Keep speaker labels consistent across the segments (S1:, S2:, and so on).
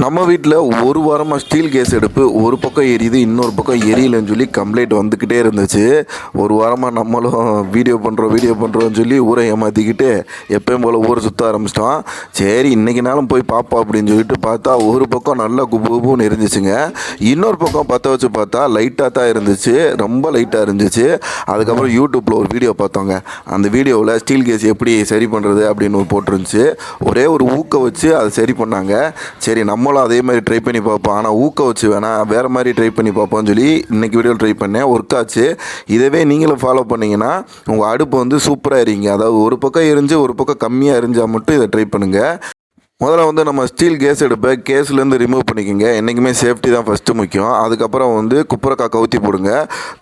S1: நம்ம வீட்டில் ஒரு வாரமாக ஸ்டீல் கேஸ் எடுப்பு ஒரு பக்கம் எரியுது இன்னொரு பக்கம் எரியலைன்னு சொல்லி கம்ப்ளைண்ட் வந்துக்கிட்டே இருந்துச்சு. ஒரு வாரமாக நம்மளும் வீடியோ பண்ணுறோம் வீடியோ பண்ணுறோம்னு சொல்லி ஊரை ஏமாற்றிக்கிட்டு எப்பயும் போல் ஊரை சுற்ற ஆரம்பிச்சிட்டோம். சரி இன்றைக்கினாலும் போய் பார்ப்போம் அப்படின்னு சொல்லிட்டு பார்த்தா ஒரு பக்கம் நல்லா குபு குபுன்னு இருந்துச்சுங்க இன்னொரு பக்கம் பற்ற வச்சு பார்த்தா லைட்டாக தான் இருந்துச்சு. ரொம்ப லைட்டாக இருந்துச்சு. அதுக்கப்புறம் யூடியூப்பில் ஒரு வீடியோ பார்த்தோங்க. அந்த வீடியோவில் ஸ்டீல் கேஸ் எப்படி சரி பண்ணுறது அப்படின்னு போட்டிருந்துச்சு. ஒரே ஒரு ஊக்க வச்சு அதை சரி பண்ணாங்க. சரி நம்ம நம்மளும் அதே மாதிரி ட்ரை பண்ணி பார்ப்போம். ஆனால் ஊக்க வச்சு வேணாம் வேறு மாதிரி ட்ரை பண்ணி பார்ப்போம்னு சொல்லி இன்றைக்கி வீடியோ ட்ரை பண்ணேன். ஒர்க் ஆச்சு. இதவே நீங்களும் ஃபாலோ பண்ணிங்கன்னா உங்கள் அடுப்பு வந்து சூப்பராக இருங்க அதாவது ஒரு பக்கம் எரிஞ்சு ஒரு பக்கம் கம்மியாக எரிஞ்சால் மட்டும் இதை ட்ரை பண்ணுங்கள் முதல்ல வந்து நம்ம ஸ்டீல் கேஸ் எடுப்பை கேஸ்லேருந்து ரிமூவ் பண்ணிக்கோங்க. என்றைக்குமே சேஃப்டி தான் ஃபஸ்ட்டு முக்கியம். அதுக்கப்புறம் வந்து குப்பரக்கா கவுத்தி போடுங்க.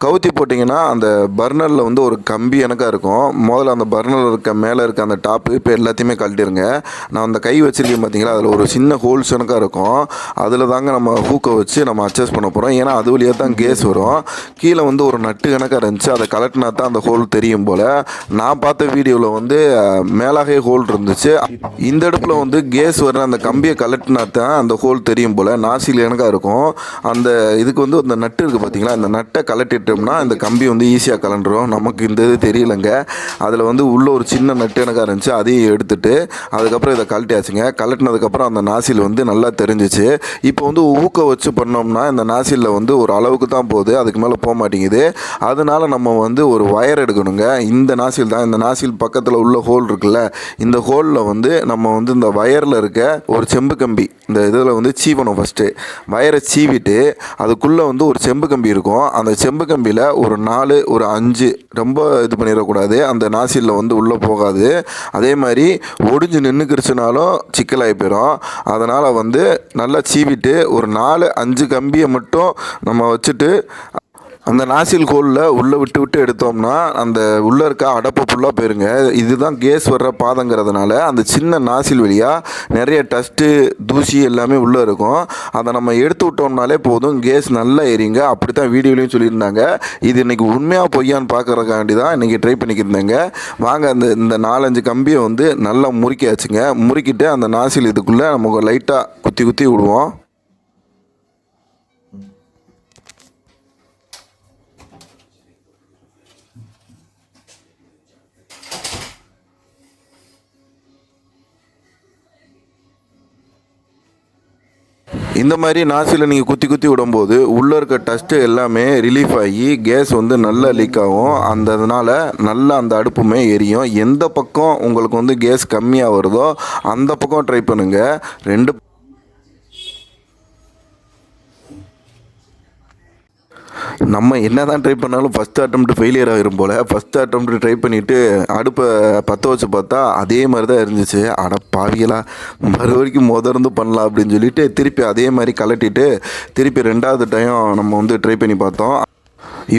S1: கவுத்தி போட்டிங்கன்னா அந்த பர்னரில் வந்து ஒரு கம்பி எனக்காக இருக்கும். முதல்ல அந்த பர்னரில் இருக்க மேலே இருக்க அந்த டாப்பு இப்போ எல்லாத்தையுமே கழட்டிடுங்க நான் அந்த கை வச்சிருக்கேன் பார்த்தீங்களா அதில் ஒரு சின்ன ஹோல்ஸ் எனக்காக இருக்கும். அதில் தாங்க நம்ம ஹூக்கை வச்சு நம்ம அட்ஜஸ்ட் பண்ண போகிறோம் ஏன்னா அது வழியாக தான் கேஸ் வரும். கீழே வந்து ஒரு நட்டு கணக்காக இருந்துச்சு. அதை கலட்டினா தான் அந்த ஹோல் தெரியும் போல். நான் பார்த்த வீடியோவில் வந்து மேலாகவே ஹோல் இருந்துச்சு. இந்த அடுப்பில் வந்து கேஸ் வர அந்த கம்பியை கலட்டினா தான் அந்த ஹோல் தெரியும் போல். நாசியில் எனக்காக இருக்கும். அந்த இதுக்கு வந்து அந்த நட்டு இருக்குது பார்த்தீங்களா அந்த நட்டை கலட்டிட்டோம்னா இந்த கம்பி வந்து ஈஸியாக கலண்டுரும் நமக்கு இந்த இது தெரியலங்க. அதில் வந்து உள்ள ஒரு சின்ன நட்டு எனக்காக இருந்துச்சு. அதையும் எடுத்துட்டு அதுக்கப்புறம் இதை கழட்டியாச்சுங்க. கலட்டினதுக்கப்புறம் அந்த நாசில் வந்து நல்லா தெரிஞ்சிச்சு. இப்போ வந்து ஊக்க வச்சு பண்ணோம்னா இந்த நாசிலில் வந்து ஒரு அளவுக்கு தான் போகுது. அதுக்கு மேலே போக மாட்டேங்குது. அதனால் நம்ம வந்து ஒரு ஒயர் எடுக்கணுங்க. இந்த நாசில் தான். இந்த நாசில் பக்கத்தில் உள்ள ஹோல் இருக்குல்ல. இந்த ஹோலில் வந்து நம்ம வந்து இந்த ஒயரில் வயரில் இருக்க ஒரு செம்பு கம்பி. இந்த இதில் வந்து சீவணும் ஃபஸ்ட்டு வயரை சீவிட்டு அதுக்குள்ளே வந்து ஒரு செம்பு கம்பி இருக்கும். அந்த செம்பு கம்பியில் ஒரு நாலு ஒரு அஞ்சு ரொம்ப இது பண்ணிடக்கூடாது. அந்த நாசிலில் வந்து உள்ளே போகாது. அதே மாதிரி ஒடிஞ்சு நின்றுக்கிடுச்சுனாலும் சிக்கலாகி போயிடும் அதனால் வந்து நல்லா சீவிட்டு ஒரு நாலு அஞ்சு கம்பியை மட்டும் நம்ம வச்சுட்டு அந்த நாசில் கோலில் உள்ளே விட்டு விட்டு எடுத்தோம்னா அந்த உள்ளே இருக்க அடப்பு ஃபுல்லாக போயிருங்க. இதுதான் கேஸ் வர்ற பாதங்கிறதுனால அந்த சின்ன நாசில் வழியாக நிறைய டஸ்ட்டு தூசி எல்லாமே உள்ளே இருக்கும். அதை நம்ம எடுத்து விட்டோம்னாலே போதும். கேஸ் நல்லா எரியுங்க. அப்படி தான் வீடியோலையும் சொல்லியிருந்தாங்க. இது இன்றைக்கி உண்மையாக பொய்யான்னு பார்க்குறதுக்காண்டி தான் இன்றைக்கி ட்ரை பண்ணிக்கிருந்தேங்க வாங்க அந்த இந்த நாலஞ்சு கம்பியை வந்து நல்லா முறுக்கியாச்சுங்க. முறுக்கிட்டு அந்த நாசில் இதுக்குள்ளே நமக்கு லைட்டாக குத்தி குத்தி விடுவோம். இந்த மாதிரி நாசியில் நீங்கள் குத்தி குத்தி விடும்போது உள்ளே இருக்க டஸ்ட்டு எல்லாமே ரிலீஃப் ஆகி கேஸ் வந்து நல்லா லீக் ஆகும். அந்த அதனால் நல்லா அந்த அடுப்புமே எரியும். எந்த பக்கம் உங்களுக்கு வந்து கேஸ் கம்மியாக வருதோ அந்த பக்கம் ட்ரை பண்ணுங்கள் ரெண்டு நம்ம என்ன தான் ட்ரை பண்ணாலும் ஃபஸ்ட் அட்டம்ப்ட் ஃபெயிலியர் ஆகிரும் போல். ஃபஸ்ட் அட்டம்ப்ட் ட்ரை பண்ணிவிட்டு அடுப்பை பற்ற வச்சு பார்த்தா அதே மாதிரி தான் இருந்துச்சு. அட பாவிகளா மறுபடிக்கும் முதர்ந்து பண்ணலாம் அப்படின்னு சொல்லிட்டு திருப்பி அதே மாதிரி கலட்டிட்டு திருப்பி ரெண்டாவது டைம் நம்ம வந்து ட்ரை பண்ணி பார்த்தோம்.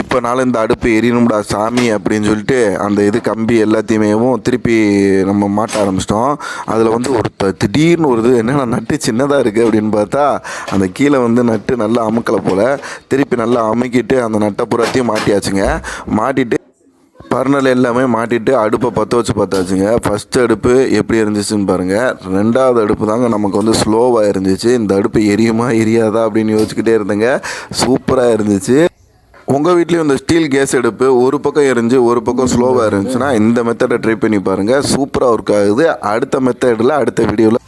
S1: இப்போனால இந்த அடுப்பு எரியணும்டா சாமி அப்படின்னு சொல்லிட்டு அந்த இது கம்பி எல்லாத்தையுமேவும் திருப்பி நம்ம மாட்ட ஆரம்பிச்சிட்டோம். அதில் வந்து ஒரு திடீர்னு ஒரு இது என்னென்னா நட்டு சின்னதாக இருக்குது அப்படின்னு பார்த்தா அந்த கீழே வந்து நட்டு நல்லா அமுக்கலை போல் திருப்பி நல்லா அமுக்கிட்டு அந்த நட்டை புறத்தையும் மாட்டியாச்சுங்க. மாட்டிட்டு பர்னல் எல்லாமே மாட்டிட்டு அடுப்பை பற்ற வச்சு பார்த்தாச்சுங்க. ஃபஸ்ட் அடுப்பு எப்படி இருந்துச்சுன்னு பாருங்கள் ரெண்டாவது அடுப்பு தாங்க நமக்கு வந்து ஸ்லோவாக இருந்துச்சு இந்த அடுப்பு எரியுமா எரியாதா அப்படின்னு யோசிச்சுக்கிட்டே இருந்தேங்க. சூப்பராக இருந்துச்சு உங்கள் வீட்லேயும் இந்த ஸ்டீல் கேஸ் எடுப்பு ஒரு பக்கம் எரிஞ்சு ஒரு பக்கம் ஸ்லோவாக இருந்துச்சுன்னா இந்த மெத்தடை ட்ரை பண்ணி பாருங்கள் சூப்பராக ஒர்க் ஆகுது. அடுத்த மெத்தடில் அடுத்த வீடியோவில்